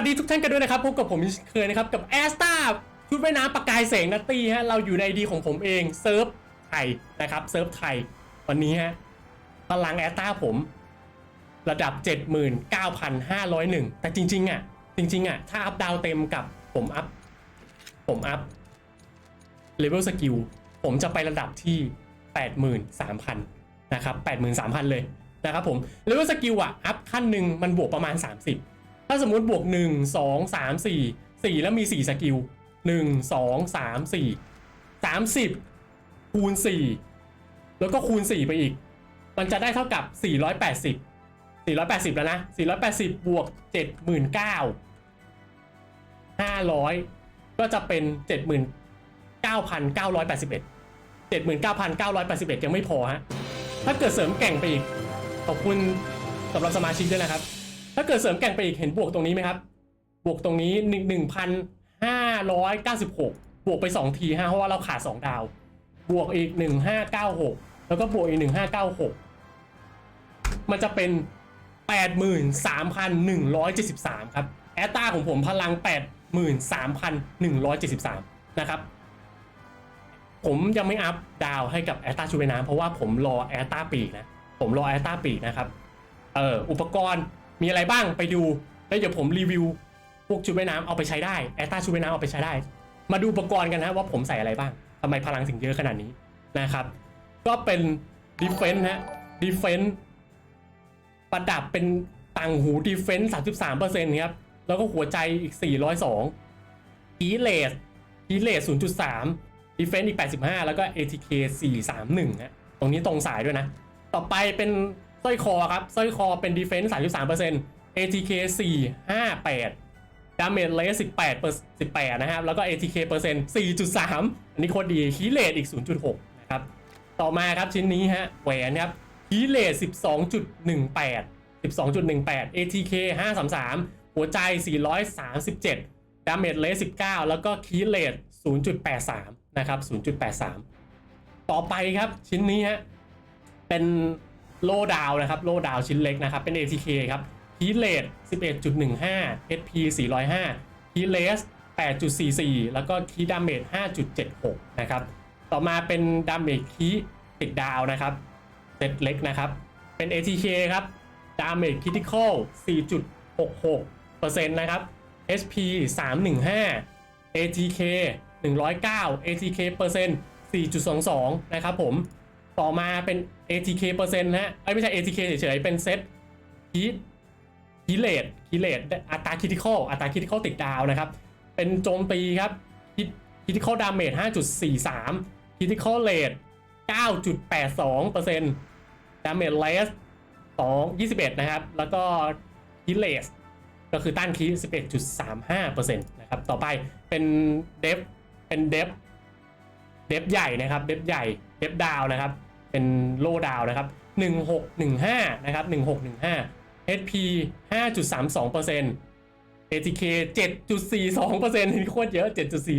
วัสดีทุกท่านกันด้วยนะครับพบกับผมเช่นเคยนะครับกับแอสตาชุดว่ายน้ำประกายแสงนัตตี้ฮะเราอยู่ในดีของผมเองเซิร์ฟไทยนะครับเซิร์ฟไทยวันนี้ฮะพลังแอสตาผม ระดับ 79,501 แต่จริงๆอะจริงๆอะถ้าอัพดาวเต็มกับผมอัพผมอัพเลเวลสกิลผมจะไประดับที่ 83,000 นะครับ 83,000 เลยนะครับผมเลเวลสกิลอะอัพขั้นหนึ่งมันบวกประมาณ 30 ถ้าสมมติบวก 1 2 3 4 4 แล้วมี 4 สกิล 1 2 3 4 30 คูณ 4 แล้วก็คูณ 4 ไปอีก มันจะได้เท่ากับ 480 480 แล้วนะ 480 บวก 79 500 ก็จะเป็น 79,981 79,981 ยังไม่พอฮะ ถ้าเกิดเสริมแก่งไปอีก ขอบคุณสำหรับสมาชิกด้วยนะครับ ถ้าเกิดเสริมแก่งไปอีกเห็นบวกตรงนี้ไหมครับ บวกตรงนี้หนึ่งหนึ่งพันห้าร้อยเก้าสิบหกบวกไปสองทีฮะเพราะว่าเราขาดสองดาว บวกอีกหนึ่งห้าเก้าหกแล้วก็บวกอีกหนึ่งห้าเก้าหกมันจะเป็นแปดหมื่นสามพันหนึ่งร้อยเจ็ดสิบสามครับแอตตาของผมพลังแปดหมื่นสามพันหนึ่งร้อยเจ็ดสิบสามนะครับผมยังไม่อัพดาวให้กับแอตตาชูเวน้ำเพราะว่าผมรอแอตตาปีนะ ผมรอแอตตาปีนะครับ เอออุปกรณ์ มีอะไรบ้างไปดู แล้วเดี๋ยวผมรีวิว พวกชุดว่ายน้ำเอาไปใช้ได้แอตตาชุดว่ายน้ำเอาไปใช้ได้ มาดูอุปกรณ์กันนะว่าผมใส่อะไรบ้างทำไมพลังถึงเยอะขนาดนี้นะครับ ก็เป็นดีเฟน s ์ฮะดีเฟน s ์ประดับเป็นต่างหูดีเฟน s ์33%ครับ แล้วก็หัวใจอีก402อีเลสอีเลส0.3ดีเฟน s ์อีก85แล้วก็ ATK 431ฮะตรงนี้ตรงสายด้วยนะ ต่อไปเป็น สร้อยคอครับสร้อยคอเป็นดีเฟนซ์สามจุดสามเปอร์เซ็นต์ ATK สี่ห้าแปดดาเมจเลสสิบแปดเปอร์สิบแปดนะครับ แล้วก็ ATK เปอร์เซ็นต์สี่จุดสามอันนี้โคตรดีฮีเลตอีกศูนย์จุดหกนะครับ ต่อมาครับชิ้นนี้ฮะแหวนครับฮีเลตสิบสองจุดหนึ่งแปดสิบสองจุดหนึ่งแปด ATK ห้าสามสามหัวใจสี่ร้อยสามสิบเจ็ดดาเมจเลสสิบเก้าแล้วก็คีเลตศูนย์จุดแปดสามนะครับศูนย์จุดแปดสามต่อไปครับชิ้นนี้ฮะเป็น โลดาวนะครับ โลดาวชิ้นเล็กนะครับ เป็น ATK ครับฮีเลต11.15 HP 405ฮีเลส8.44 แล้วก็คีดาเมจ5.76 นะครับ ต่อมาเป็นดาเมจคีติดดาวนะครับเซตเล็กนะครับ เป็น ATK ครับดาเมจคิติคอล4.66%นะครับ HP 315 ATK 109 ATK เปอร์เซ็นต์4.22 นะครับผม ต่อมาเป็น ATK เปอร์เซ็นต์นะฮะเอ้ไม่ใช่ ATK เฉยๆ เป็นเซตฮีทฮีเลตฮีเลตอัตราคิติคอลอัตราคิติคอลติดดาวนะครับ เป็นโจมตีครับคิติคอลดาเมจ5.43คิติคอลเลท9.82%ดาเมจเลส2 21 นะครับ แล้วก็ฮิเลสก็คือต้านคี11.35%นะครับ ต่อไปเป็นเดฟเป็นเดฟเดฟใหญ่นะครับ เดฟใหญ่ เดฟดาวนะครับ เป็นโลดาวนะครับ 1615 นะครับ 1615 HP 5.32% ATK 7.42%นี่โคตรเยอะ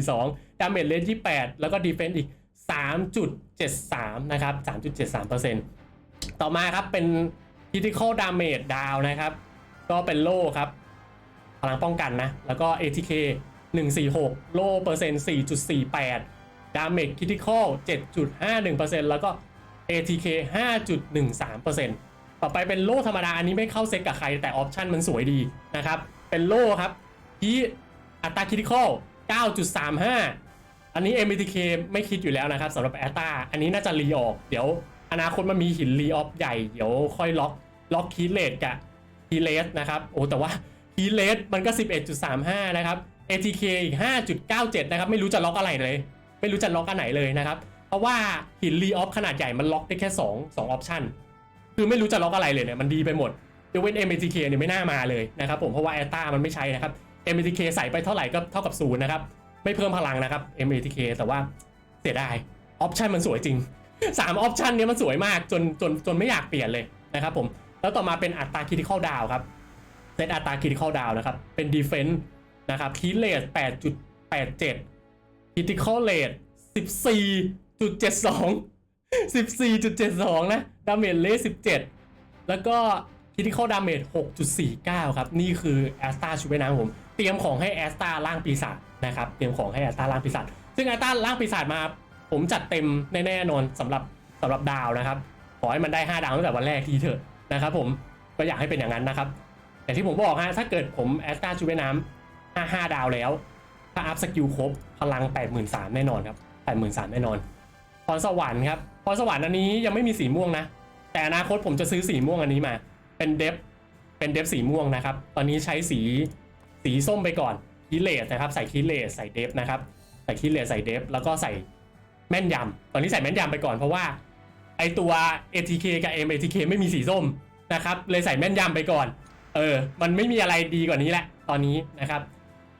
7.42 ดาเมจเลน28 แล้วก็ดีเฟน s ์อีก 3.73 นะครับ 3.73%ต่อมาครับเป็น critical damage down นะครับ ก็เป็นโล่ครับ พลังป้องกันนะ แล้วก็ ATK 146 โล่เปอร์เซ็นต์ 4.48 ดาเมจคิติคอล7.51%แล้วก็ ATK 5.13%ต่อไปเป็นโล่ธรรมดา อันนี้ไม่เข้าเซ็ตกับใคร แต่ออปชันมันสวยดีนะครับ เป็นโล่ครับที่อัตราคิติคอล9.35 อันนี้ MTK ไม่คิดอยู่แล้วนะครับสำหรับแอตตาอันนี้น่าจะรีออก เดี๋ยวอนาคตมันมีหินรีออฟใหญ่ เดี๋ยวค่อยล็อกล็อกคีเลตกับคีเลสนะครับโอ้แต่ว่าคีเลสมันก็ 11.35 นะครับ ATK อีก 5.97 นะครับ ไม่รู้จะล็อกอะไรเลย ไม่รู้จะล็อกอันไหนเลยนะครับ เพราะว่าหินรีออฟขนาดใหญ่มันล็อกได้แค่ 2 2ออปชันคือไม่รู้จะล็อกอะไรเลยเนี่ยมันดีไปหมดยกเว้น MTK เนี่ยไม่น่ามาเลยนะครับผมเพราะว่าแอตตามันไม่ใช้นะครับ MTK ใส่ไปเท่าไหร่ก็เท่ากับศูนย์นะครับไม่เพิ่มพลังนะครับ MTK แต่ว่าเสียดายออปชันมันสวยจริง3ออปชันเนี้ยมันสวยมากจนจนจนไม่อยากเปลี่ยนเลยนะครับผมแล้วต่อมาเป็นอัตราคิติคอลดาวครับเซตอัตราคิติคอลดาวนะครับเป็นดีเฟน s ์นะครับคีเลส8.87 คิติคอลเลท14.72 14.72 นะดาเมจเลส17 แล้วก็คิติคอลดาเมจ6.49 ครับ นี่คือแอสตาชูเวน้ำผม เตรียมของให้แอสตาล่างปีศาจนะครับ เตรียมของให้แอสตาล่างปีศาจ ซึ่งแอสตาล่างปีศาจมา ผมจัดเต็มแน่นอนสำหรับสำหรับดาวนะครับ ขอให้มันได้ 5 ดาวตั้งแต่วันแรกทีเถอะนะครับผมก็อยากให้เป็นอย่างนั้นนะครับแต่ที่ผมบอกฮะถ้าเกิดผมแอสตาชูเวน้ำห้าห้าดาวแล้ว ถ้าอัพสกิลครบพลัง 83,000แน่นอนครับ83,000แน่นอนพรสวรรค์ครับพรสวรรค์อันนี้ยังไม่มีสีม่วงนะ แต่อนาคตผมจะซื้อสีม่วงอันนี้มา เป็นเดฟเป็นเดฟสีม่วงนะครับ ตอนนี้ใช้สีสีส้มไปก่อนคีเลสนะครับ ใส่คีเลสใส่เดฟนะครับใส่คีเลสใส่เดฟแล้วก็ใส่แม่นยำตอนนี้ใส่แม่นยำไปก่อนเพราะว่าไอตัว ATK กับ MATK ไม่มีสีส้มนะครับ เลยใส่แม่นยำไปก่อน เออ มันไม่มีอะไรดีกว่านี้แหละ ตอนนี้นะครับ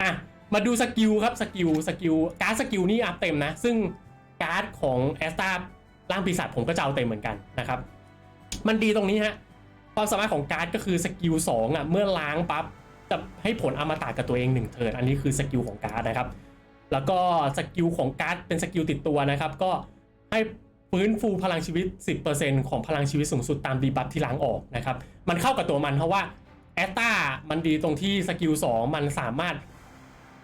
อะ มาดูสกิลครับสกิลสกิลการ์ดสกิลนี่อัพเต็มนะ ซึ่งการ์ดของแอสตาร่างปีศาจผมก็จะเอาเต็มเหมือนกันนะครับ มันดีตรงนี้ฮะความสามารถของการ์ดก็คือสกิลสองอะเมื่อล้างปั๊บจะให้ผลอมตะกับตัวเองหนึ่งเทิร์นอันนี้คือสกิลของการ์ดนะครับ แล้วก็สกิลของการ์ดเป็นสกิลติดตัวนะครับ ก็ให้ฟื้นฟูพลังชีวิต 10%ของพลังชีวิตสูงสุดตามดีบัฟที่ล้างออกนะครับ มันเข้ากับตัวมันเพราะว่าแอตตามันดีตรงที่สกิล2มันสามารถ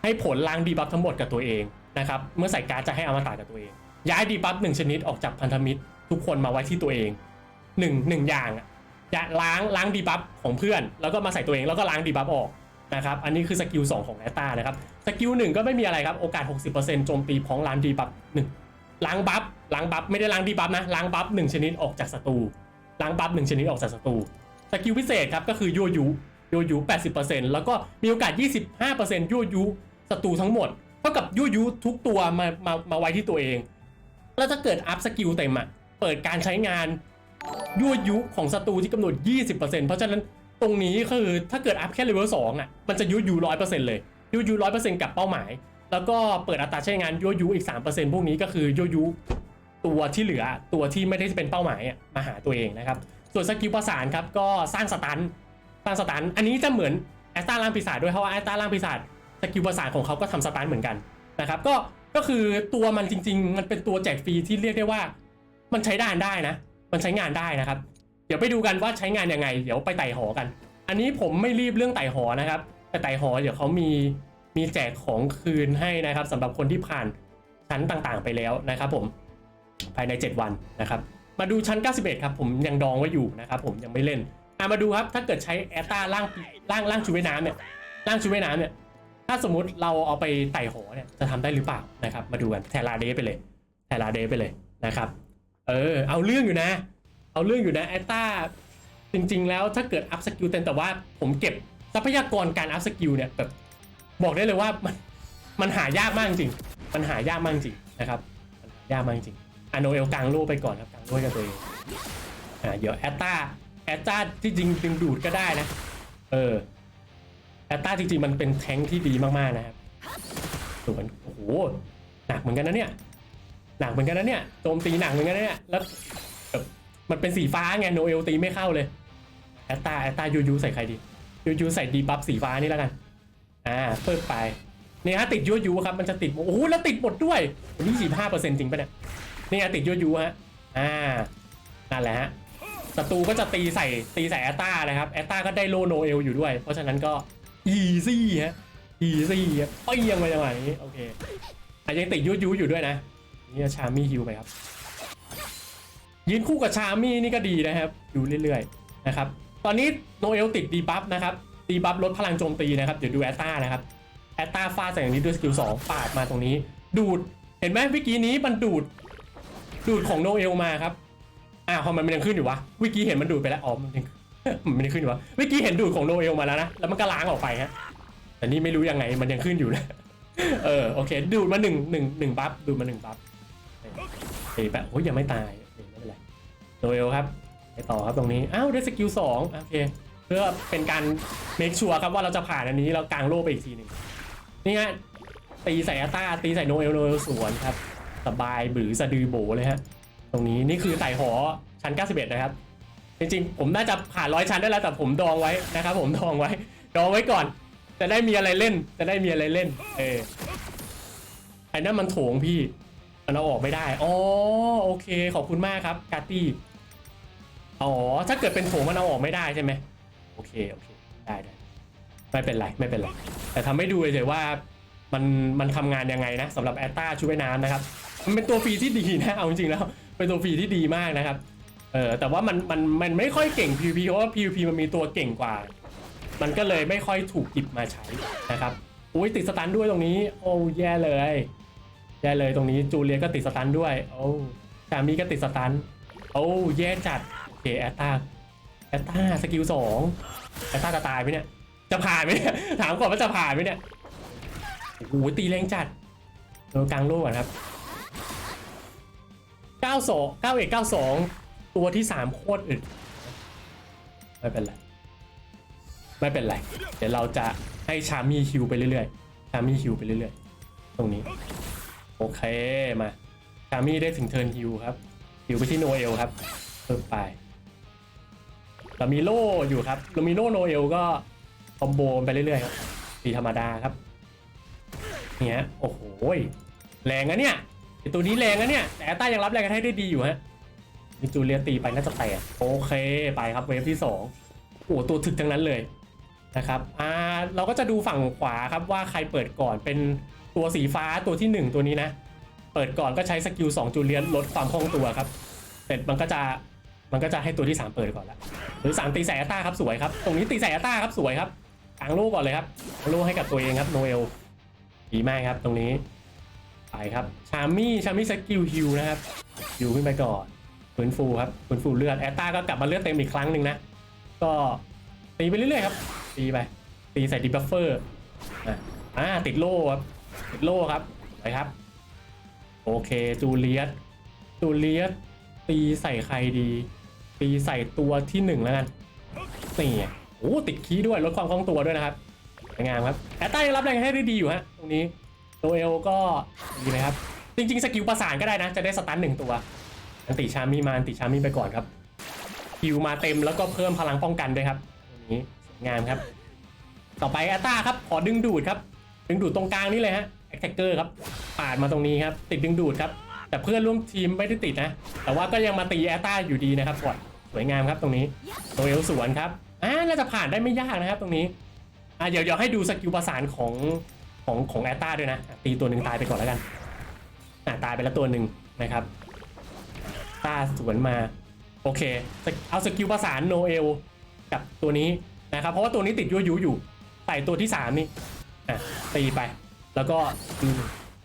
ให้ผลล้างดีบัฟทั้งหมดกับตัวเองนะครับเมื่อใส่การ์ดจะให้อมตะกับตัวเอง ย้ายดีบัฟหนึ่งชนิดออกจากพันธมิตร ทุกคนมาไว้ที่ตัวเองหนึ่งหนึ่งอย่างอะล้างล้างดีบัฟของเพื่อน แล้วก็มาใส่ตัวเองแล้วก็ล้างดีบัฟออกนะครับอันนี้คือสกิล2ของแอตตานะครับสกิลหนึ่งก็ไม่มีอะไรครับโอกาส 60%โจมตีพ้องล้างดีบัฟหนึ่งล้างบัฟล้างบัฟไม่ได้ล้างดีบัฟนะล้างบัฟหนึ่งชนิดออกจากศัตรูล้างบัฟหนึ่งชนิดออกจากศัตรูสกิลพิเศษครับก็คือยั่วยุยั่วยุ80%แล้วก็มีโอกาส 25%ยั่วยุ ศัตรูทั้งหมดเท่ากับยั่วยุทุกตัวมามามาไว้ที่ตัวเอง แล้วถ้าเกิดอัพสกิลเต็มอะเปิดการใช้งานยั่วยุของศัตรูที่กำหนด 20%เพราะฉะนั้นตรงนี้คือถ้าเกิดอัพแค่เลเวล2อะมันจะยั่วยุ100%เซ็นต์เลยยั่วยุ100%กับเป้าหมาย แล้วก็เปิดอัตราใช้งานยั่วยุอีก3%พวกนี้ก็คือยั่วยุตัวที่เหลือตัวที่ไม่ได้เป็นเป้าหมายมาหาตัวเองนะครับ ส่วนสกิลประสานครับก็สร้างสตันสร้างสตันอันนี้จะเหมือนแอสตาล่างปีศาจด้วยเพราะว่าแอสตาล่างปีศาจส กิลประสานของเขาก็ทำสตันเหมือนกันนะครับก็ก็คือตัวมันจริง ๆ มันเป็นตัวแจกฟรีที่เรียกได้ว่า มันใช้ด้ได้นะ มันใช้งานได้นะครับ เดี๋ยวไปดูกันว่าใช้งานยังไง เดี๋ยวไปไต่หอกัน อันนี้ผมไม่รีบเรื่องไต่หอนะครับ แต่ไต่หอเดี๋ยวเขามีมีแจกของคืนให้นะครับสำหรับคนที่ผ่านชั้นต่างๆ ไปแล้วนะครับ ผมภายใน 7 วันนะครับ มาดูชั้น 91 ครับ ผมยังดองไว้อยู่นะครับ ผมยังไม่เล่นอะมาดูครับถ้าเกิดใช้แอตตาล่างล่างล่างชุดว่ายน้ำเนี่ยล่างชุดว่ายน้ำเนี่ย ถ้าสมมุติเราเอาไปไต่หอเนี่ยจะทำได้หรือเปล่านะครับ มาดูกันแทลาเดไปเลยแทลาเดไปเลยนะครับ เออ เอาเรื่องอยู่นะ เอาเรื่องอยู่นะแอตตาจริง ๆ แล้วถ้าเกิดอัพสกิลเต็มแต่ว่าผมเก็บทรัพยากรการอัพสกิลเนี่ยแบบบอกได้เลยว่ามันมันหายากมากจริง มันหายากมากจริงนะครับมันหายากมากจริงอโนเอลกลางโลกไปก่อนครับกลางโลกกับตัวเองอ่าเดี๋ยวแอตตาแอตตาที่จริงดึงดูดก็ได้นะ เออ แอตตาจริงๆ มันเป็นแท้งที่ดีมากๆนะครับส่วนโอ้โหหนักเหมือนกันนะเนี่ยหนักเหมือนกันนะเนี่ยโจมตีหนักเหมือนกันนะเนี่ยแล้วแบบมันเป็นสีฟ้าไงโนเอลตีไม่เข้าเลยแอตตาแอตตายูยูใส่ใครดียูยูใส่ดีบัฟสีฟ้านี่แล้วกัน อ่าเปิดไปนี่ฮะติดยูยูครับมันจะติดโอ้โหแล้วติดหมดด้วยวันนี้สี่ห้าเปอร์เซ็นต์จริงปะเนี่ยนี่ฮะติดยูยูฮะอ่านั่นแหละฮะศัตรูก็จะตีใส่ตีใส่แอตตานะครับแอตตาก็ได้โลโนเอลอยู่ด้วย เพราะฉะนั้นก็ อีซี่ฮะอีซี่ครับเปี้ยงไปจังหวะนี้โอเคอ่ยังติดยูยูอยู่ด้วยนะนี่ชามี่ฮิวไปครับยืนคู่กับชามี่นี่ก็ดีนะครับอยู่เรื่อยๆนะครับตอนนี้โนเอลติดดีบัฟนะครับดีบัฟลดพลังโจมตีนะครับเดี๋ยวดูแอตตานะครับแอตตาฟาดใส่อย่างนี้ด้วยสกิลสองปาดมาตรงนี้ ดูดเห็นไหมเมื่อกี้นี้มันดูด ดูดของโนเอลมาครับอ้าวทำไมมันยังขึ้นอยู่วะเมื่อกี้เห็นมันดูดไปแล้วอ๋อมันยังมัน ไม่ได้ขึ้นอยู่วะเมื่อกี้เห็นดูดของโนเอลมาแล้วนะแล้วมันก็ล้างออกไปฮะแต่นี่ไม่รู้ยังไงมันยังขึ้นอยู่นะเออโอเค ดูดมาหนึ่งหนึ่งหนึ่งบัฟดูดมาหนึ่งบัฟเอ้ยแบบโอ้ยยังไม่ตายไม่เป็นไรโนเอลครับไปต่อครับตรงนี้อ้าวได้สกิลสองโอเคเพื่อเป็นการเมคชัวร์ครับว่าเราจะผ่านอันนี้เรากางโล่ไปอีกทีหนึ่งนี่ฮะตีใส่อัตตาตีใส่โนเอลโนเอลสวนครับสบายบือสะดือโบเลยฮะตรงนี้นี่คือไต่หอชั้น 91 นะครับ จริงๆ ผมน่าจะผ่านร้อยชั้นได้แล้วแต่ผมดองไว้นะครับ ผมดองไว้ ดองไว้ก่อน จะได้มีอะไรเล่น จะได้มีอะไรเล่น เออไอ้นั่นมันโถงพี่มันเอาออกไม่ได้อ๋อโอเค ขอบคุณมากครับกาตี้อ๋อถ้าเกิดเป็นโถงมันเอาออกไม่ได้ใช่ไหมโอเคโอเคได้ได้ไม่เป็นไรไม่เป็นไรแต่ทำให้ดูเฉยๆว่ามันมันทำงานยังไงนะสำหรับแอตตาชุดว่ายน้ำนะครับ มันเป็นตัวฟรีที่ดีนะเอาจริงๆแล้วเป็นตัวฟรีที่ดีมากนะครับ เออแต่ว่ามันมันมันไม่ค่อยเก่ง PVP เพราะว่า PVP มันมีตัวเก่งกว่า มันก็เลยไม่ค่อยถูกหยิบมาใช้นะครับอุ้ยติดสตันด้วยตรงนี้ โอ้แย่เลยแย่เลยตรงนี้จูเลียก็ติดสตันด้วย โอ้ชามีก็ติดสตันโอ้แย่จัดโอเคแอตตาแอตตาสกิลสองแอตตาจะตายไหมเนี่ยจะผ่านไหมเนี่ยถามก่อนว่าจะผ่านไหมเนี่ยโอ้โหตีแรงจัดโดนกลางโลกก่อนครับ 92 91 92 ตัวที่3โคตรอึดไม่เป็นไร ไม่เป็นไร เดี๋ยวเราจะให้ชามี่ฮิวไปเรื่อยๆ ชามี่ฮิวไปเรื่อยๆ ตรงนี้ โอเคมา ชามี่ได้ถึงเทิร์นฮิวครับฮิวไปที่โนเอลครับ เพิ่มไปเรามีโล่อยู่ครับเรามีโล่โนเอลก็คอมโบไปเรื่อยๆครับตีธรรมดาครับเนี่ยโอ้โหแรงนะเนี่ยไอตัวนี้แรงนะเนี่ยแต่แอตต้ายังรับแรงกระแทกได้ดีอยู่ฮะ มีจูเลียตีไปน่าจะแตกโอเคไปครับเวฟที่สองโอ้โหตัวถึกทั้งนั้นเลยนะครับอ่าเราก็จะดูฝั่งขวาครับว่าใครเปิดก่อนเป็นตัวสีฟ้าตัวที่หนึ่งตัวนี้นะ เปิดก่อนก็ใช้สกิล2จูเลียนลดความคล่องตัวครับเสร็จมันก็จะมันก็จะให้ตัวที่ 3 เปิดก่อนละหรือ 3 ตีใส่แอตตาครับสวยครับ ตรงนี้ตีใส่แอตตาครับสวยครับกางโล่ก่อนเลยครับกางโลให้กับตัวเองครับโนเอลดีมากครับตรงนี้ไปครับชามี่ชามี่สกิลฮิวนะครับฮิวขึ้นไปก่อน ฟื้นฟูครับฟื้นฟูเลือดแอตตาก็กลับมาเลือดเต็มอีกครั้งหนึ่งนะ ก็ตีไปเรื่อยๆครับตีไปตีใส่ดิบัฟเฟอร์อะอ่าติดโล่ครับติดโล่ครับไปครับ โอเคจูเลียสจูเลียสตีใส่ใครดี ตีใส่ตัวที่หนึ่งแล้วกันนี่โอ้ติดคีด้วยลดความคล่องตัวด้วยนะครับสวยงามครับแอตต้ายังรับแรงให้ได้ดีอยู่ฮะตรงนี้โนเอลก็ดีนะครับ จริง ๆ สกิลประสานก็ได้นะ จะได้สตันหนึ่งตัว อันติชามีมาอันติชามีไปก่อนครับคิวมาเต็มแล้วก็เพิ่มพลังป้องกันด้วยครับตรงนี้สวยงามครับ ต่อไปอตต้าครับ ขอดึงดูดครับ ดึงดูดตรงกลางนี่เลยฮะแอคแท็กเกอร์ครับปาดมาตรงนี้ครับ ติดดึงดูดครับ แต่เพื่อนร่วมทีมไม่ได้ติดนะ แต่ว่าก็ยังมาตีแอตต้าอยู่ดีนะครับกดสวยงามครับตรงนี้โนเอลสวนครับอ่าน่าจะผ่านได้ไม่ยากนะครับตรงนี้อ่าเดี๋ยวเดี๋ยวให้ดูสกิลประสานของของของแอตต้าด้วยนะอะตีตัวหนึ่งตายไปก่อนแล้วกันอ่าตายไปแล้วตัวหนึ่งนะครับ ตาสวนมา โอเค เอาสกิลประสานโนเอลกับตัวนี้นะครับ เพราะว่าตัวนี้ติดยั่วยุอยู่ใส่ตัวที่สามนี่อะตีไป แล้วก็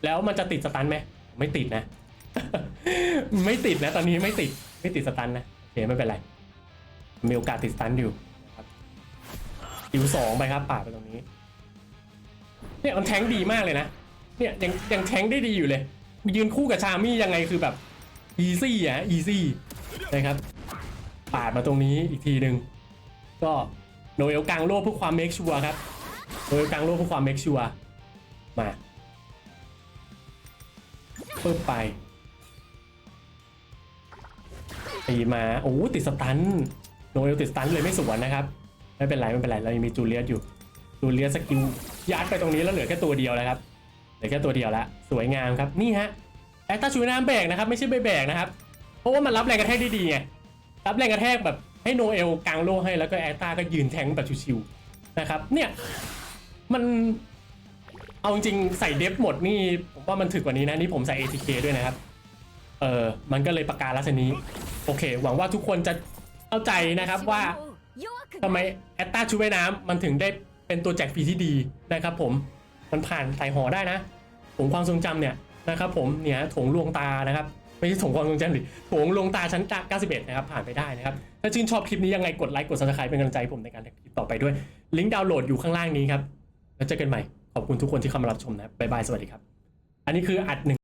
แล้วมันจะติดสตันไหมไม่ติดนะ ไม่ติดนะ ตอนนี้ไม่ติดไม่ติดสตันนะโอเคไม่เป็นไร มีโอกาสติดสตันอยู่ครับอิวสองไปครับป่าดไปตรงนี้ เนี่ยมันแทงดีมากเลยนะเนี่ยยังยังแทงได้ดีอยู่เลย ยืนคู่กับชามี่ยังไงคือแบบ อีซี่อะอีซี่นะครับปาดมาตรงนี้อีกทีหนึ่งก็โนเอลกลางโลกเพื่อความเมคชัวครับโนเอลกลางโลกเพื่อความเมคชัวมาเพิ่มไปตีมาโอ้ติดสตันโนเอลติดสตันเลยไม่สวนนะครับ ไม่เป็นไรไม่เป็นไรเรายังมีจูเลียสอยู่จูเลียสสกิลยัดไปตรงนี้แล้วเหลือแค่ตัวเดียวแล้วครับเหลือแค่ตัวเดียวแล้วสวยงามครับนี่ฮะ แอตตาชูน้ำแบกนะครับไม่ใช่ใบแบกนะครับ เพราะว่ามันรับแรงกระแทกได้ดีไงรับแรงกระแทกแบบให้โนเอลกลางโลให้แล้วก็แอตตาก็ยืนแทงแบบชิวๆนะครับ เนี่ยมันเอาจริงใส่เดฟหมดนี่ผมว่ามันถึกกว่านี้นะนี่ผมใส่ ATK ด้วยนะครับ เออมันก็เลยประกาศลักษณะนี้ โอเค หวังว่าทุกคนจะเข้าใจนะครับว่าทำไมแอตตาชุดว่ายน้ำมันถึงได้เป็นตัวแจกฟรีที่ดีนะครับผมมันผ่านใส่หอได้นะถงความทรงจำเนี่ย นะครับผมเนี่ยถงลวงตานะครับไม่ใช่ถงความทรงจำดิโถงลวงตาชั้น 91 นะครับ ผ่านไปได้นะครับ ถ้าชื่นชอบคลิปนี้ยังไงกดไลค์กด subscribe เป็นกำลังใจผมในการคลิปต่อไปด้วย ลิงก์ดาวน์โหลดอยู่ข้างล่างนี้ครับ แล้วเจอกันใหม่ ขอบคุณทุกคนที่เข้ามารับชมนะบ๊ายบาย สวัสดีครับ อันนี้คืออัดหนึ่ง